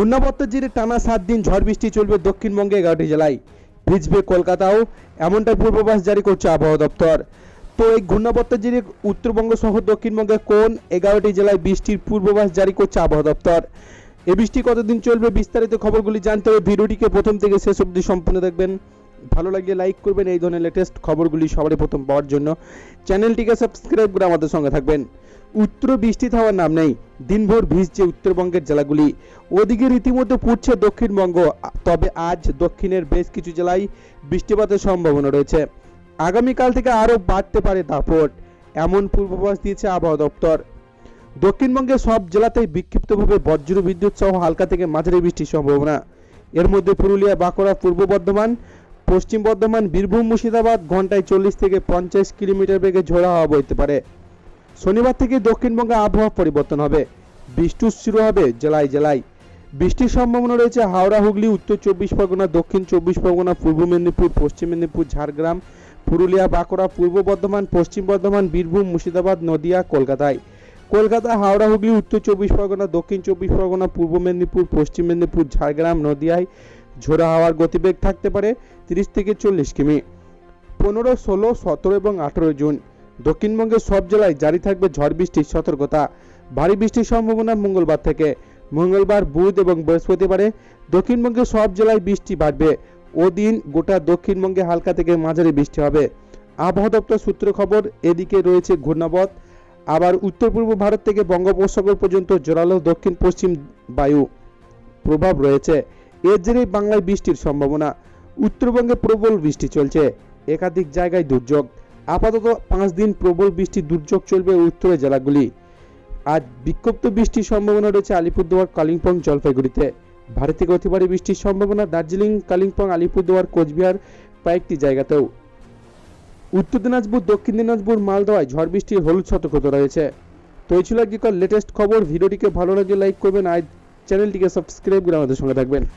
ঘূর্ণাবর্তের জেরে টানা সাত দিন ঝড় বৃষ্টি চলবে দক্ষিণবঙ্গে এগারোটি জেলায়। ভিজবে কলকাতাও, এমনটাই পূর্বাভাস জারি করছে আবহাওয়া দপ্তর। তো এই ঘূর্ণাবর্তের জেরে উত্তরবঙ্গ সহ দক্ষিণবঙ্গে কোন এগারোটি জেলায় বৃষ্টির পূর্বাভাস জারি করছে আবহাওয়া দপ্তর? এ বৃষ্টি কতদিন চলবে বিস্তারিত খবরগুলি জানতে হবে ভিডিওটিকে প্রথম থেকে শেষ অবধি সম্পূর্ণ দেখবেন। ভালো লাগলে লাইক করবেন। এই ধরনের লেটেস্ট খবরগুলি সবারই প্রথম পাওয়ার জন্য। চ্যানেলটিকে সাবস্ক্রাইব করে আমাদের সঙ্গে থাকবেন। উত্তর বৃষ্টি থামার নাম নেই। দিনভর ভিজছে উত্তরবঙ্গের জেলাগুলি। ওদিকে রীতিমতো পুড়ছে দক্ষিণবঙ্গ। তবে আজ দক্ষিণের বেশ কিছু জেলায় বৃষ্টিপাতের সম্ভাবনা রয়েছে। আগামীকাল থেকে আরও বাড়তে পারে দাপট। এমন পূর্বাভাস দিয়েছে আবহাওয়া দপ্তর। দক্ষিণবঙ্গের সব জেলাতেই বিক্ষিপ্তভাবে বজ্র বিদ্যুৎ সহ হালকা থেকে মাঝারি বৃষ্টির সম্ভাবনা। এর মধ্যে পুরুলিয়া, বাঁকুড়া, পূর্ব বর্ধমান পশ্চিম বর্ধমান, বীরভূম, মুর্শিদাবাদ ঘন্টায় চল্লিশ থেকে পঞ্চাশ কিলোমিটার বেগে ঝোড়া হাওয়া বইতে পারে। শনিবার থেকে দক্ষিণবঙ্গে আবহাওয়া পরিবর্তন হবে। বৃষ্টি শুরু হবে জেলায় জেলায়। বৃষ্টির সম্ভাবনা রয়েছে হাওড়া, হুগলি, উত্তর চব্বিশ পরগনা, দক্ষিণ চব্বিশ পরগনা, পূর্ব মেদিনীপুর, পশ্চিম মেদিনীপুর, ঝাড়গ্রাম, পুরুলিয়া, বাঁকুড়া, পূর্ব বর্ধমান, পশ্চিম বর্ধমান, বীরভূম, মুর্শিদাবাদ, নদিয়া, কলকাতায়। কলকাতা, হাওড়া, হুগলি, উত্তর চব্বিশ পরগনা, দক্ষিণ চব্বিশ পরগনা, পূর্ব মেদিনীপুর, পশ্চিম মেদিনীপুর, ঝাড়গ্রাম, নদিয়ায় ঝোড়া হাওয়ার গতিবেগ থাকতে পারে তিরিশ থেকে চল্লিশ কিমি। পনেরো, ষোলো, সতেরো এবং আঠেরো জুন। দক্ষিণবঙ্গের সব জেলায় জারি থাকবে ঝড় বৃষ্টির সতর্কতা। ভারী বৃষ্টির সম্ভাবনা মঙ্গলবার থেকে। মঙ্গলবার, বুধ এবং বৃহস্পতিবারে দক্ষিণবঙ্গের সব জেলায় বৃষ্টি বাড়বে। ওদিন গোটা দক্ষিণবঙ্গে হালকা থেকে মাঝারি বৃষ্টি হবে। আবহাওয়া দপ্তর সূত্র খবর, এদিকে রয়েছে ঘূর্ণাবত। আবার উত্তর পূর্ব ভারত থেকে বঙ্গোপসাগর পর্যন্ত জোরালো দক্ষিণ পশ্চিম বায়ু প্রভাব রয়েছে। এর জেরেই বাংলায় বৃষ্টির সম্ভাবনা। উত্তরবঙ্গে প্রবল বৃষ্টি চলছে। একাধিক জায়গায় দুর্যোগ। আপাতত পাঁচ দিন প্রবল বৃষ্টি দুর্যোগ চলবে উত্তরের জেলাগুলি। আজ বিক্ষিপ্ত বৃষ্টির সম্ভাবনা রয়েছে আলিপুরদুয়ার, কালিম্পং, জলপাইগুড়িতে। ভারী থেকে অতি বৃষ্টির সম্ভাবনা দার্জিলিং, কালিম্পং, আলিপুরদুয়ার, কোচবিহার কয়েকটি জায়গাতেও। উত্তর দিনাজপুর, দক্ষিণ দিনাজপুর, মালদহায় ঝড় বৃষ্টির হলুদ সতর্কতা রয়েছে। তো এই ছিল আজকের লেটেস্ট খবর, ভিডিওটিকে ভালো লাগলে লাইক করবেন আর চ্যানেলটিকে সাবস্ক্রাইব করে আমাদের সঙ্গে থাকবেন।